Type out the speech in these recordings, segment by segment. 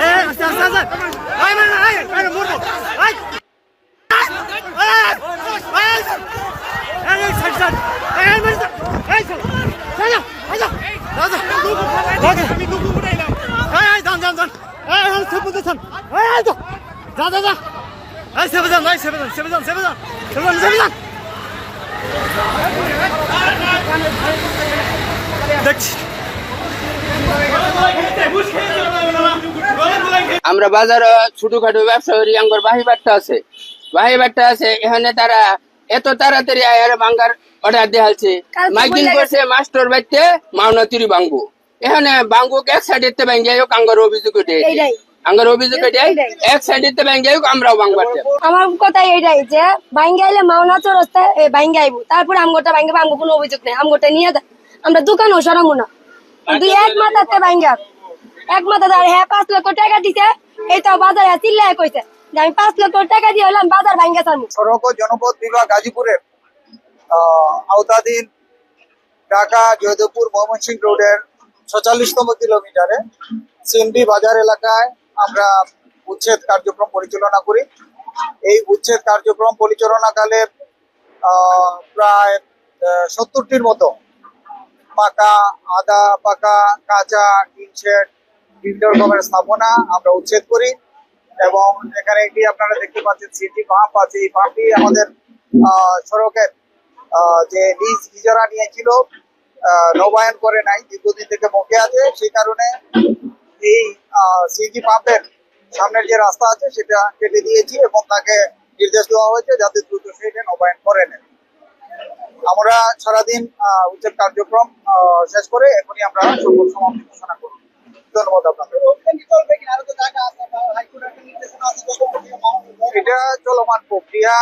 Ee, sen sen sen. Hayır hayır hayır. Hayır vurma. Hayır. Hayır. Hayır. Hayır sen sen. Hayır sen sen. Hayır sen. Sen sen. Hayır. Lazım. Lazım. Hayır hayır dan dan dan. Hayır hayır sen sen. Hayır hayır. Da da da. Hayır sebedan, hayır sebedan, sebedan, sebedan. Sebedan, sebedan. Dikkat. আমরা বাজারে ছোটখাটো ব্যবসা করি আমার বাহি বাট্টা আছে। বাহি বাট্টা আছে এখানে তারা এত তাড়াতাড়ি আয়ার বাঙ্গার অর্ডার কালকে মাইকিং করছে মাস্টার বাইতে মাওনা তিরি বাঙ্গু। এখানে বাঙ্গু এক সাইডে ব্যাঙ্গে হোক আঙ্গার অভিযোগ উঠে আঙ্গার অভিযোগ উঠে এইটাই। এক সাইডে ব্যাঙ্গে হোক আমরাও বাং আমার কথা এইটাই যে বাইঙ্গে আইলে মাওনা চরস্তে বাইঙ্গে আইবো। তারপরে আমগোটা বাইঙ্গে আমগো কোনো অভিযোগ নেই। আমগোটা নিয়ে দে আমরা দোকানও সরামো না। দুই এক মাথাতে বাইঙ্গা এক মাথা আর হ্যাঁ পাঁচ লক্ষ টাকা দিছে, এই তো বাজারে চিল্লায় কইছে। যে আমি পাঁচ লক্ষ টাকা দিয়ে হলাম বাজার বাইঙ্গা চালু সড়ক ও জনপথ বিভাগ গাজীপুরের আওতাধীন ঢাকা জয়দেবপুর ময়মনসিংহ রোডের ছচল্লিশতম কিলোমিটারে সিএনডি বাজার এলাকায় আমরা উচ্ছেদ কার্যক্রম পরিচালনা করি। এই উচ্ছেদ কার্যক্রম পরিচালনাকালে প্রায় সত্তরটির মতো পাকা, আদা পাকা, কাঁচা, টিন শেড বিভিন্ন রকমের স্থাপনা আমরা উচ্ছেদ করি। এবং এখানে একটি আপনারা দেখতে পাচ্ছেন, সিটি পাম্প আছে। এই পাম্পটি আমাদের সড়কের যে লিজ ইজারা নিয়েছিল নবায়ন করে নাই, দীর্ঘদিন থেকে বকে আছে। সেই কারণে এই সিটি পাম্পের সামনের যে রাস্তা আছে, সেটা কেটে দিয়েছি এবং তাকে নির্দেশ দেওয়া হয়েছে যাতে দ্রুত সেটা নবায়ন করে নেন আমরা সারাদিন উচ্ছেদ কার্যক্রম শেষ করে এখনই আমরা সকল সমাপ্তি ঘোষণা করব। ধন্যবাদ আপনাকে। এটা চলমান প্রক্রিয়া।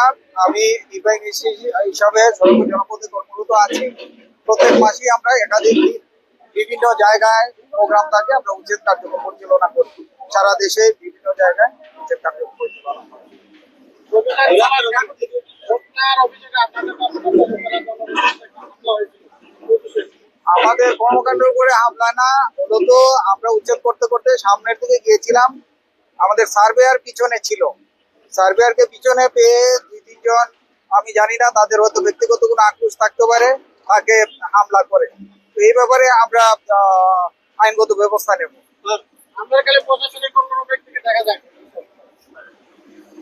আমি নির্বাহী হিসাবে জনপদে কর্মরত আছি। প্রত্যেক মাসেই আমরা একাধিক বিভিন্ন জায়গায় প্রোগ্রাম থাকে আমরা উচ্ছেদ কার্যক্রম পরিচালনা করি। সারা দেশে বিভিন্ন জায়গায় উচ্ছেদ কার্যক্রম পরিচালনা করি। আমাদের কর্মকাণ্ডের উপরে হামলা না মূলত আমরা উচ্ছেদ করতে করতে সামনের দিকে গিয়েছিলাম। আমাদের সার্ভেয়ার পিছনে ছিল। সার্ভেয়ারকে পিছনে পেয়ে দুই তিনজন আমি জানি না তাদের হয়তো ব্যক্তিগত কোনো আক্রোশ থাকতে পারে তাকে হামলা করে। তো এই ব্যাপারে আমরা আইনগত ব্যবস্থা নেব।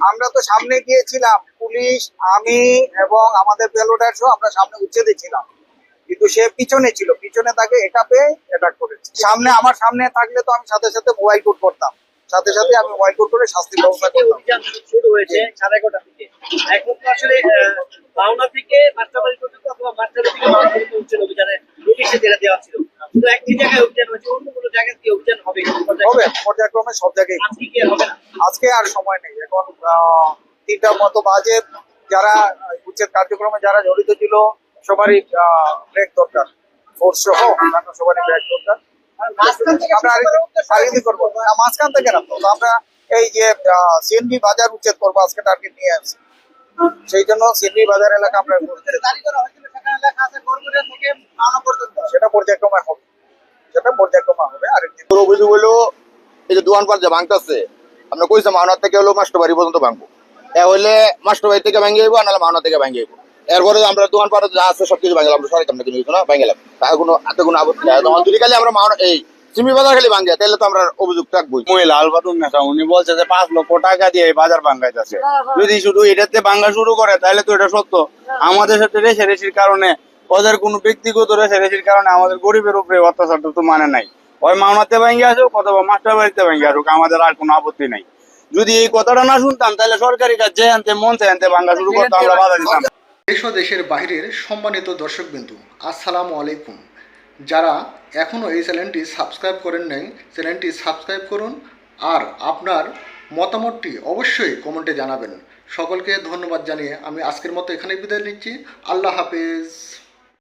আমরা তো সামনে গিয়েছিলাম পুলিশ আমি এবং আমাদের পেলোডার সহ আমরা সামনে উচ্ছেদে ছিলাম। কিন্তু সে পিছনে ছিল পিছনে তাকে এটা পেয়ে অ্যাটাক করেছে। সামনে আমার সামনে থাকলে তো আমি সাথে সাথে মোবাইল কোড করতাম। সাথে সাথে আমি মোবাইল কোড করে শাস্তি ব্যবস্থা করতাম। শুরু হয়েছে সাড়ে এগারোটা থেকে। এখন তো আসলে পাওনা থেকে মাস্টারবাড়ি পর্যন্ত অথবা মাস্টারবাড়ি থেকে পাওনা পর্যন্ত উচ্ছেদ অভিযানে নোটিশে দেওয়া ছিল। শুধু একটি জায়গায় অভিযান হয়েছে অন্য কোনো জায়গায় কি অভিযান হবে? হবে পর্যায়ক্রমে সব জায়গায় আজকে আর সময় নেই। এখন তিনটার মতো বাজে যারা উচ্ছেদ কার্যক্রমে যারা জড়িত ছিল সবারই ব্রেক দরকার। ফোর্স সহ অন্যান্য সবারই ব্রেক দরকার। আমরা করব। মাঝখান থেকে আমরা এই যে সিএনবি বাজার উচ্ছেদ করব আজকে টার্গেট নিয়ে আসছি। সেই জন্য বাজার এলাকা আমরা সেটা পর্যায়ক্রমে হবে। সেটা পর্যায়ক্রমে হবে। আরেকদিন তোর অভিযোগ হলো এই যে ভাঙতেছে আমরা কইছে মাওনার থেকে হলো মাস্টার বাড়ি পর্যন্ত ভাঙবো। এ হইলে মাস্টার বাড়ি থেকে ভাঙিয়ে যাব নাহলে মাওনা থেকে ভাঙিয়ে যাব এরপরে আমরা দোকান পাড়ে যা আছে সবকিছু ভাঙলাম আমরা সরকার কিছু না ভাঙলাম কোনো এত কোনো আপত্তি নাই। তখন যদি খালি আমরা মাওনা এই সিমি বাজার খালি ভাঙে তাহলে তো আমরা অভিযোগ থাকবোই। মহিলা আলবাতুন নেতা উনি বলছে যে পাঁচ লক্ষ টাকা দিয়ে এই বাজার ভাঙ্গাইতেছে যদি শুধু এটাতে ভাঙ্গা শুরু করে তাহলে তো এটা সত্য। আমাদের সাথে রেশারেশির কারণে ওদের কোনো ব্যক্তিগত রেশারেশির কারণে আমাদের গরিবের উপরে অত্যাচারটা তো মানে নাই। ওই মাওনাতে ভাঙ্গে আসুক অথবা মাস্টার বাড়িতে ভাঙ্গে আসুক আমাদের আর কোনো আপত্তি নাই। যদি এই কথাটা না শুনতাম তাহলে সরকারি কাজ যে আনতে মন চাই আনতে ভাঙ্গা শুরু করতো আমরা বাধা দিতাম। দেশ ও দেশের বাহিরের সম্মানিত দর্শকবিন্দু, আসসালামু আলাইকুম। যারা এখনও এই চ্যানেলটি সাবস্ক্রাইব করেন নাই, চ্যানেলটি সাবস্ক্রাইব করুন আর আপনার মতামতটি অবশ্যই কমেন্টে জানাবেন। সকলকে ধন্যবাদ জানিয়ে আমি আজকের মতো এখানে বিদায় নিচ্ছি। আল্লাহ হাফেজ।